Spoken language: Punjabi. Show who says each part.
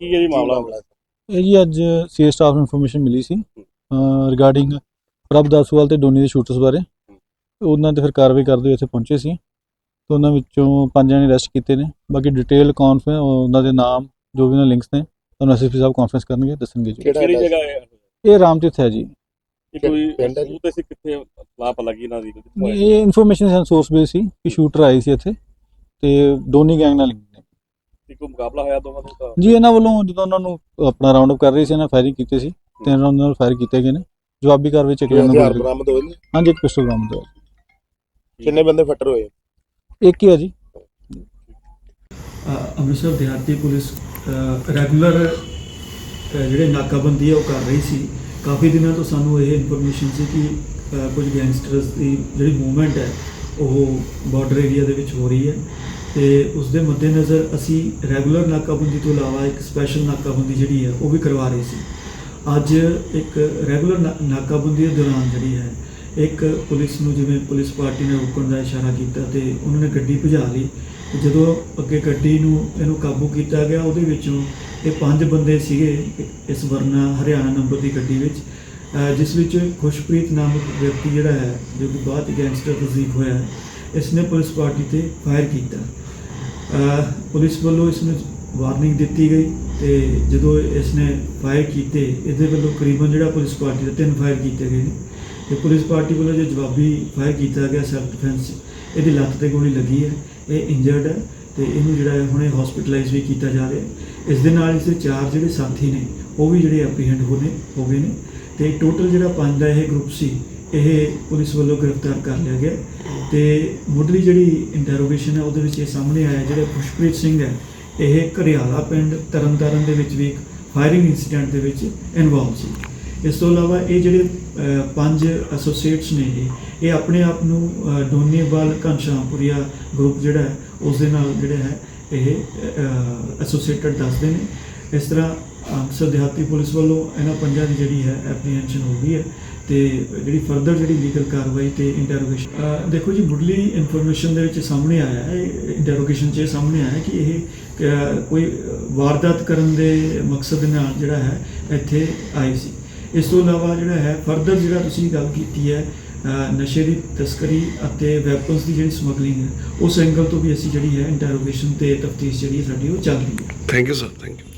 Speaker 1: ਕੀ ਹੈ ਜੀ ਮਾਮਲਾ?
Speaker 2: ਇਹ ਜੀ ਅੱਜ ਸੀ ਸਟਾਫ ਨੂੰ ਇਨਫੋਰਮੇਸ਼ਨ ਮਿਲੀ ਸੀ। ਰਿਗਾਰਡਿੰਗ ਪ੍ਰਭ ਦਾਸੂਵਾਲ ਤੇ ਡੋਨੀ ਦੇ ਸ਼ੂਟਰਸ ਬਾਰੇ। ਉਹਨਾਂ ਤੇ ਫਿਰ ਕਾਰਵਾਈ ਕਰਦੇ ਹੋਏ ਇੱਥੇ ਪਹੁੰਚੇ ਸੀ। ਤੇ ਉਹਨਾਂ ਵਿੱਚੋਂ ਪੰਜ ਜਣੇ ਅਰੈਸਟ ਕੀਤੇ ਨੇ। ਬਾਕੀ ਡਿਟੇਲ ਕਾਨਫਰੰਸ ਉਹਨਾਂ ਦੇ ਨਾਮ ਜੋ ਵੀ ਉਹਨਾਂ ਲਿੰਕਸ ਨੇ ਤੁਹਾਨੂੰ ਐਸਐਸਪੀ ਸਾਹਿਬ ਕਾਨਫਰੰਸ ਕਰਨਗੇ ਦੱਸਣਗੇ ਜੀ।
Speaker 1: ਕਿਹੜੀ ਜਗ੍ਹਾ ਹੈ
Speaker 2: ਇਹ ਰਾਮਤੀਰਥ ਹੈ ਜੀ।
Speaker 1: ਇਹ ਕੋਈ
Speaker 3: ਪਿੰਡ ਹੈ ਜੀ?
Speaker 1: ਸੂਤ ਅਸੀਂ ਕਿੱਥੇ? ਲਾਪ ਲੱਗੀ ਇਹਨਾਂ ਦੀ।
Speaker 2: ਇਹ ਇਨਫੋਰਮੇਸ਼ਨ ਸਾਨੂੰ ਸੋਰਸ ਬੇਸ ਸੀ ਕਿ ਸ਼ੂਟਰ ਆਏ ਸੀ ਇੱਥੇ। ਤੇ ਡੋਨੀ ਗੈਂਗ ਨਾਲ ਲਿੰਕ ਨੇ
Speaker 1: ਇੱਕ ਮੁਕਾਬਲਾ ਹੋਇਆ ਦੋਵਾਂ ਦਾ ਤਾਂ?
Speaker 2: ਜੀ ਇਹਨਾਂ ਵੱਲੋਂ ਜਦੋਂ ਉਹਨਾਂ ਨੂੰ ਆਪਣਾ ਰਾਉਂਡ ਅਪ ਕਰ ਰਹੇ ਸੀ ਇਹਨਾਂ ਫਾਇਰਿੰਗ ਕੀਤੀ ਸੀ। ਤਿੰਨ ਰਾਉਂਡ ਨਾਲ ਫਾਇਰ ਕੀਤੇ ਗਏ ਨੇ। ਜਵਾਬੀ ਕਾਰਵਾਈ ਚ ਇੱਕ ਜਣਾ
Speaker 3: ਹਥਿਆਰ
Speaker 2: ਨੂੰ
Speaker 3: ਬਰਾਮਦ ਹੋਏ ਨੇ?
Speaker 2: ਹਾਂਜੀ ਇੱਕ ਪਿਸਟਲ ਬਰਾਮਦ ਹੋਇਆ।
Speaker 3: ਕਿੰਨੇ ਬੰਦੇ ਫੱਟਰ ਹੋਏ?
Speaker 2: ਇੱਕ ਹੀ ਹੈ ਜੀ।
Speaker 4: ਅ, ਅੰਮ੍ਰਿਤਸਰ ਦਿਹਾਤੀ ਪੁਲਿਸ ਰੈਗੂਲਰ ਜਿਹੜੇ ਨਾਕਾਬੰਦੀ ਹੈ ਉਹ ਕਰ ਰਹੀ ਸੀ। ਕਾਫੀ ਦਿਨਾਂ ਤੋਂ ਸਾਨੂੰ ਇਹ ਇਨਫੋਰਮੇਸ਼ਨ ਸੀ ਕਿ ਅ, ਕੁਝ ਗੈਂਗਸਟਰਸ ਦੀ ਜਿਹੜੀ ਮੂਵਮੈਂਟ ਹੈ ਉਹ ਬਾਰਡਰ ਏਰੀਆ ਦੇ ਵਿੱਚ ਹੋ ਰਹੀ ਹੈ। ਤੇ ਉਸ ਦੇ ਮੱਦੇਨਜ਼ਰ ਅਸੀਂ ਰੈਗੂਲਰ ਨਾਕਾਬੰਦੀ ਤੋਂ ਇਲਾਵਾ ਇੱਕ ਸਪੈਸ਼ਲ ਨਾਕਾਬੰਦੀ ਜਿਹੜੀ ਹੈ ਉਹ ਵੀ ਕਰਵਾ ਰਹੇ ਸੀ। ਅੱਜ ਇੱਕ ਰੈਗੂਲਰ ਨਾਕਾਬੰਦੀ ਦੇ ਦੌਰਾਨ ਜਿਹੜੀ ਹੈ ਇੱਕ ਪੁਲਿਸ ਨੂੰ ਜਿਵੇਂ ਪੁਲਿਸ ਪਾਰਟੀ ਨੇ ਰੋਕਣ ਦਾ ਇਸ਼ਾਰਾ ਕੀਤਾ ਤੇ ਉਹਨਾਂ ਨੇ ਗੱਡੀ ਭਜਾ ਲਈ। ਜਦੋਂ ਅੱਗੇ ਗੱਡੀ ਨੂੰ ਇਹਨੂੰ ਕਾਬੂ ਕੀਤਾ ਗਿਆ ਉਹਦੇ ਵਿੱਚੋਂ ਇਹ ਪੰਜ ਬੰਦੇ ਸੀਗੇ ਇਸ ਵਰਨਾ ਹਰਿਆਣਾ ਨੰਬਰ ਦੀ ਗੱਡੀ ਵਿੱਚ ਜਿਸ ਵਿੱਚ ਖੁਸ਼ਪ੍ਰੀਤ ਨਾਮਕ ਵਿਅਕਤੀ ਜਿਹੜਾ ਹੈ ਜੋ ਕਿ ਬਾਅਦ ਗੈਂਗਸਟਰ ਤਸਦੀਕ ਹੋਇਆ ਹੈ, ਇਸ ਨੇ ਪੁਲਿਸ ਪਾਰਟੀ ਤੇ ਫਾਇਰ ਕੀਤਾ। ਪੁਲਿਸ ਵੱਲੋਂ ਇਸ ਨੂੰ ਵਾਰਨਿੰਗ ਦਿੱਤੀ ਗਈ ਤੇ ਜਦੋਂ ਇਸ ਨੇ ਫਾਇਰ ਕੀਤੇ, ਇਹਦੇ ਵੱਲੋਂ ਕਰੀਬਨ ਜਿਹੜਾ ਪੁਲਿਸ ਪਾਰਟੀ ਦੇ ਤਿੰਨ ਫਾਇਰ ਕੀਤੇ ਗਏ ਨੇ। ਤੇ ਪੁਲਿਸ ਪਾਰਟੀ ਵੱਲੋਂ ਜੋ ਜਵਾਬੀ ਫਾਇਰ ਕੀਤਾ ਗਿਆ ਸੈਲਫ ਡਿਫੈਂਸ, ਇਹਦੀ ਲੱਤ ਤੇ ਗੋਲੀ ਲੱਗੀ ਹੈ, ਇਹ ਇੰਜਰਡ ਹੈ ਤੇ ਇਹਨੂੰ ਜਿਹੜਾ ਹੈ ਹੁਣੇ ਹਸਪੀਟਲਾਈਜ਼ ਵੀ ਕੀਤਾ ਜਾ ਰਿਹਾ ਇਸ ਦੇ ਨਾਲ ਇਸ ਦੇ ਚਾਰ ਜਿਹੜੇ ਸਾਥੀ ਨੇ, ਉਹ ਵੀ ਜਿਹੜੇ ਐਪਰੀਹੈਂਡ ਹੋਣੇ ਹੋ ਗਏ ਨੇ। ਤੇ ਟੋਟਲ ਜਿਹੜਾ ਪੰਜ ਦਾ ਇਹ ਗਰੁੱਪ ਸੀ ਇਹ ਪੁਲਿਸ ਵੱਲੋਂ ਗ੍ਰਿਫਤਾਰ ਕਰ ਲਿਆ ਗਿਆ। ਤੇ ਮੁੱਢਲੀ ਜਿਹੜੀ ਇੰਟਰੋਗੇਸ਼ਨ ਹੈ ਉਹਦੇ ਵਿੱਚ ਇਹ ਸਾਹਮਣੇ ਆਇਆ ਜਿਹੜੇ ਖੁਸ਼ਪ੍ਰੀਤ ਸਿੰਘ ਹੈ ਇਹ ਘਰਿਆਲਾ ਪਿੰਡ ਤਰਨਤਾਰਨ ਦੇ ਵਿੱਚ ਵੀ ਇੱਕ ਫਾਇਰਿੰਗ ਇਨਸੀਡੈਂਟ ਦੇ ਵਿੱਚ ਇਨਵੋਲਵ ਸੀ। ਇਸ ਤੋਂ ਇਲਾਵਾ ਇਹ ਜਿਹੜੇ ਪੰਜ ਐਸੋਸੀਏਟਸ ਨੇ ਇਹ ਇਹ ਆਪਣੇ ਆਪ ਨੂੰ ਅਹ, ਡੋਨੀਵਾਲ ਘਨਸ਼ਾਮਪੁਰੀਆ ਗਰੁੱਪ ਜਿਹੜਾ ਹੈ ਉਸ ਦੇ ਨਾਲ ਜਿਹੜਾ ਹੈ ਇਹ ਐਸੋਸੀਏਟਡ ਦੱਸਦੇ ਨੇ। ਇਸ ਤਰ੍ਹਾਂ ਅੰਮ੍ਰਿਤਸਰ ਦਿਹਾਤੀ ਪੁਲਿਸ ਵੱਲੋਂ ਇਹਨਾਂ ਪੰਜਾਂ ਦੀ ਜਿਹੜੀ ਹੈ ਐਪਰੀਹੈਂਸ਼ਨ ਹੋ ਗਈ ਹੈ। ਤੇ ਜਿਹੜੀ ਫਰਦਰ ਜਿਹੜੀ ਲੀਗਲ ਕਾਰਵਾਈ ਤੇ ਇੰਟਰੋਗੇਸ਼ਨ ਦੇਖੋ ਜੀ ਮੁੱਢਲੀ ਇਨਫੋਰਮੇਸ਼ਨ ਦੇ ਵਿੱਚ ਸਾਹਮਣੇ ਆਇਆ ਹੈ ਇੰਟਰੋਗੇਸ਼ਨ 'ਚ ਇਹ ਸਾਹਮਣੇ ਆਇਆ ਕਿ ਇਹ ਅਹ, ਕੋਈ ਵਾਰਦਾਤ ਕਰਨ ਦੇ ਮਕਸਦ ਨਾਲ ਜਿਹੜਾ ਹੈ ਇੱਥੇ ਆਏ ਸੀ। ਇਸ ਤੋਂ ਇਲਾਵਾ ਜਿਹੜਾ ਹੈ ਫਰਦਰ ਜਿਹੜਾ ਤੁਸੀਂ ਗੱਲ ਕੀਤੀ ਹੈ ਨਸ਼ੇ ਦੀ ਤਸਕਰੀ ਅਤੇ ਵੈਪਨਸ ਦੀ ਜਿਹੜੀ ਸਮਗਲਿੰਗ ਹੈ ਉਸ ਐਂਗਲ ਤੋਂ ਵੀ ਅਸੀਂ ਜਿਹੜੀ ਹੈ ਇੰਟਰੋਗੇਸ਼ਨ ਤੇ ਤਫਤੀਸ਼ ਜਿਹੜੀ ਹੈ ਸਾਡੀ ਉਹ ਚੱਲ ਰਹੀ ਹੈ।
Speaker 5: Thank you sir thank you